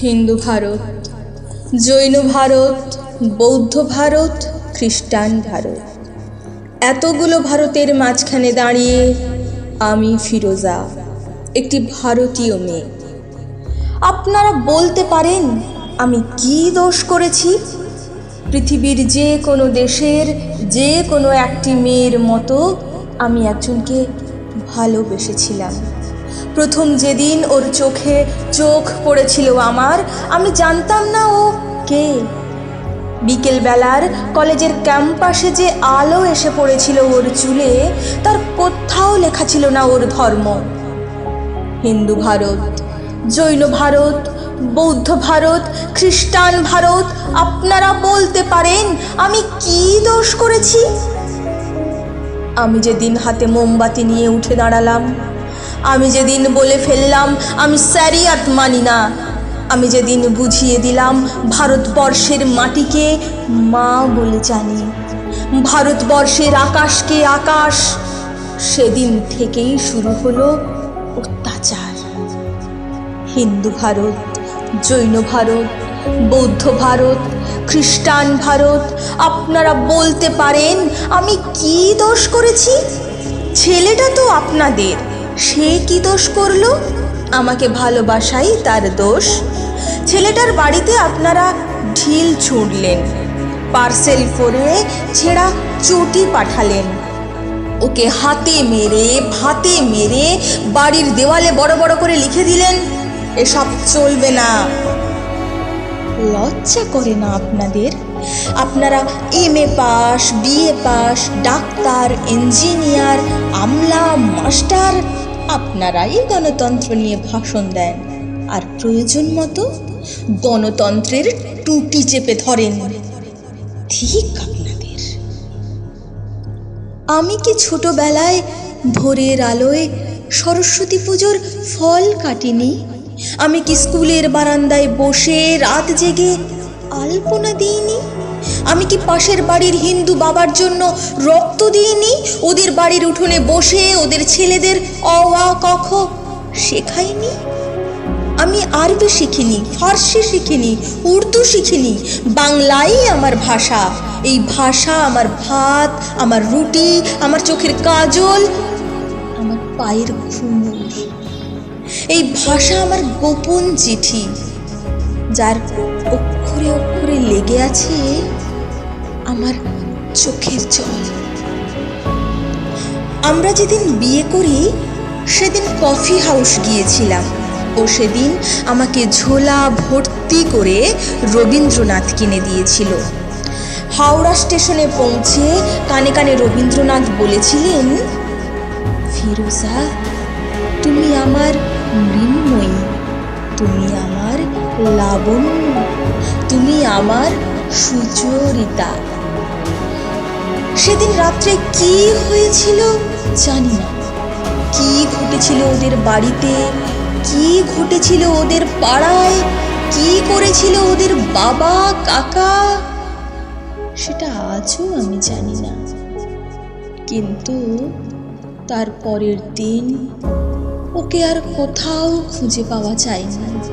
হিন্দু ভারত, জৈন ভারত, বৌদ্ধ ভারত, খ্রিস্টান ভারত। এতগুলো ভারতের মাঝখানে দাঁড়িয়ে আমি ফিরোজা, একটি ভারতীয় মেয়ে। আপনারা বলতে পারেন, আমি কি দোষ করেছি? পৃথিবীর যে কোনো দেশের যে কোনো একটি মেয়ের মতো আমি একজনকে ভালোবেসেছিলাম। প্রথম যেদিন ওর চোখে চোখ পড়েছিল আমার, আমি জানতাম না ও কে। বিকেলবেলার কলেজের ক্যাম্পাসে যে আলো এসে পড়েছিল ওর চুলে, তার কোথাও লেখা ছিল না ওর ধর্ম। হিন্দু ভারত, জৈন ভারত, বৌদ্ধ ভারত, খ্রিস্টান ভারত, আপনারা বলতে পারেন, আমি কি দোষ করেছি? আমি যেদিন হাতে মোমবাতি নিয়ে উঠে দাঁড়ালাম আমি যেদিন বলে ফেললাম, আমি স্যারিয়াত মানি না। আমি যেদিন বুঝিয়ে দিলাম, ভারতবর্ষের মাটিকে মা বলে জানি। ভারতবর্ষের আকাশকে আকাশ, সেদিন থেকেই শুরু হলো অত্যাচার। হিন্দু ভারত, জৈন ভারত, বৌদ্ধ ভারত, খ্রিস্টান ভারত, আপনারা বলতে পারেন, আমি কি দোষ করেছি? ছেলেটা তো আপনাদের। সে কি দোষ করল? আমাকে ভালোবাসাই তার দোষ। ছেলেটার বাড়িতে আপনারা ঢিল ছুঁড়লেন, পার্সেল করে ছেঁড়া চটি পাঠালেন। ওকে হাতে মেরে, ভাতে মেরে বাড়ির দেওয়ালে বড় বড় করে লিখে দিলেন, এসব চলবে না। লজ্জা করে না আপনাদের? আপনারা M A pass BA pass, doctor, engineer, আমলা, মাস্টার আপনারাই গণতন্ত্র নিয়ে ভাষণ দেন। আর প্রয়োজন মতো গণতন্ত্রের টুটি চেপে ধরেন। ঠিক আপনাদের। আমি কি ছোটবেলায় ভোরের আলোয় সরস্বতী পুজোর ফল কাটিনি? আমি কি স্কুলের বারান্দায় বসে রাত জেগে আলপনা দিইনি? আমি কি পাশের বাড়ির হিন্দু বাবার জন্য রক্ত দিইনি? ওদের বাড়ির উঠোনে বসে ওদের ছেলেদের অ আ, ক, খ শেখাইনি? আমি আরবি শিখিনি, ফার্সি শিখিনি, উর্দু শিখিনি, বাংলাই আমার ভাষা। এই ভাষা আমার ভাত, আমার রুটি, আমার চোখের কাজল, আমার পায়ের ঘুমুর। এই ভাষা আমার গোপন চিঠি, যার অক্ষরে অক্ষরে লেগে আছে আমার চোখের জল। আমরা যেদিন বিয়ে করি, সেদিন কফি হাউস গিয়েছিলাম। ও সেদিন আমাকে ঝোলা ভর্তি করে রবীন্দ্রনাথ কিনে দিয়েছিল। হাওড়া স্টেশনে পৌঁছে কানে কানে রবীন্দ্রনাথ বলেছিলেন, ফিরোজা, তুমি আমার মৃন্ময়ী, তুমি আমার লাবণ্য, তুমি আমার সুচরিতা। সেদিন রাত্রে কি হয়েছিল জানি না। কি ঘটেছিল ওদের বাড়িতে? কি ঘটেছিল ওদের পাড়ায়? কি করেছিল ওদের বাবা, কাকা? সেটা আজও আমি জানি না। কিন্তু তার পরের দিন ওকে আর কোথাও খুঁজে পাওয়া যায়নি।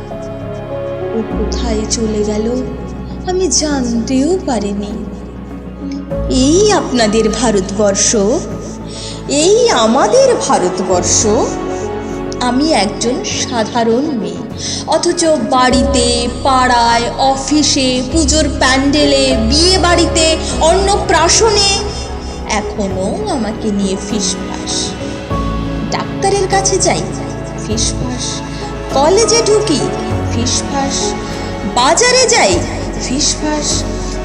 ও কোথায় চলে গেল আমি জানতেও পারিনি। এই আপনাদের ভারতবর্ষ, এই আমাদের ভারতবর্ষ। আমি একজন সাধারণ মেয়ে, অথচ বাড়িতে, পাড়ায়, অফিসে, পুজোর প্যান্ডেলে বিয়ে বাড়িতে অন্নপ্রাশনে এখনও আমাকে নিয়ে ফিসফাস ডাক্তারের কাছে যাই ফিসফাস কলেজে ঢুকি ফিসফাস বাজারে যাই ফিসফাস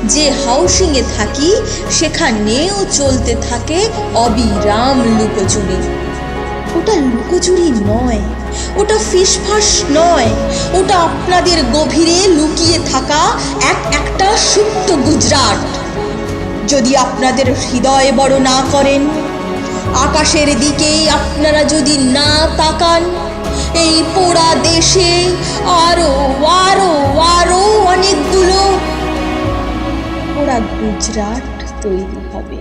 যে হাউসিংয়ে থাকি, সেখানেও চলতে থাকে অবিরাম লুকোচুরি। ওটা লুকোচুরি নয়, ওটা ফিসফাস নয়, ওটা আপনাদের গভীরে লুকিয়ে থাকা এক একটা সুপ্ত গুজরাট। যদি আপনাদের হৃদয় বড় না করেন, আকাশের দিকে আপনারা যদি না তাকান, এই পোড়া দেশে আরও আরও আরও অনেকগুলো গোটা গুজরাট তৈরি হবে।